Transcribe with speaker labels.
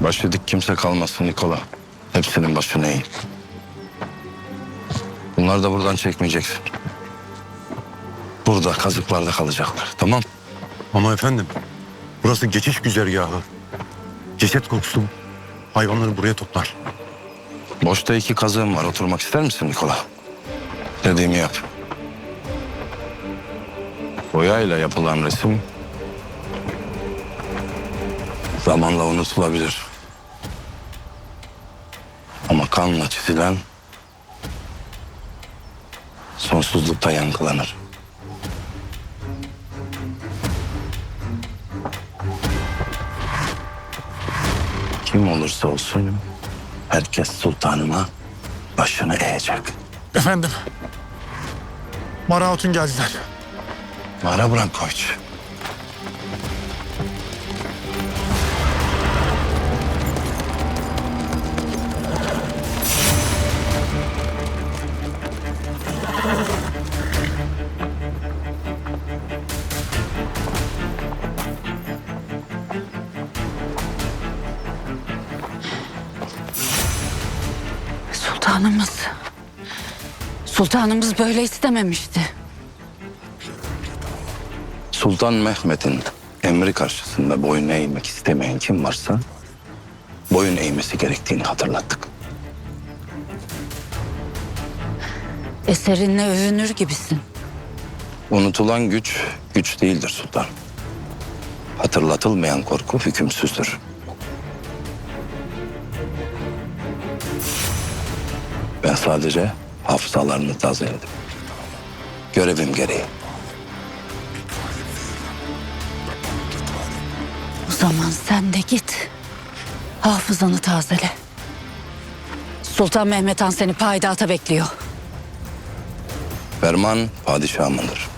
Speaker 1: Başladık kimse kalmasın Nikola. Hepsinin başını eğ. Bunlar da buradan çekmeyeceksin. Burada kazıklarda kalacaklar. Tamam.
Speaker 2: Ama efendim burası geçiş güzergahı. Ceset kokusu hayvanları buraya toplar.
Speaker 1: Boşta iki kazığım var. Oturmak ister misin Nikola? Dediğimi yap. Boyayla yapılan resim zamanla unutulabilir. Ama kanla çizilen sonsuzlukta yankılanır. Kim olursa olsun herkes sultanıma başını eğecek.
Speaker 3: Efendim. Mara Hatun geldiler.
Speaker 1: Mara Brankoviç.
Speaker 4: Sultanımız. Sultanımız böyle istememişti.
Speaker 1: Sultan Mehmet'in emri karşısında boyun eğmek istemeyen kim varsa boyun eğmesi gerektiğini hatırlattık.
Speaker 4: Eserinle övünür gibisin.
Speaker 1: Unutulan güç güç değildir sultan. Hatırlatılmayan korku hükümsüzdür. Ben sadece hafızalarını tazeledim. Görevim gereği.
Speaker 4: O zaman sen de git. Hafızanı tazele. Sultan Mehmet Han seni payidata bekliyor.
Speaker 1: Ferman padişahımındır.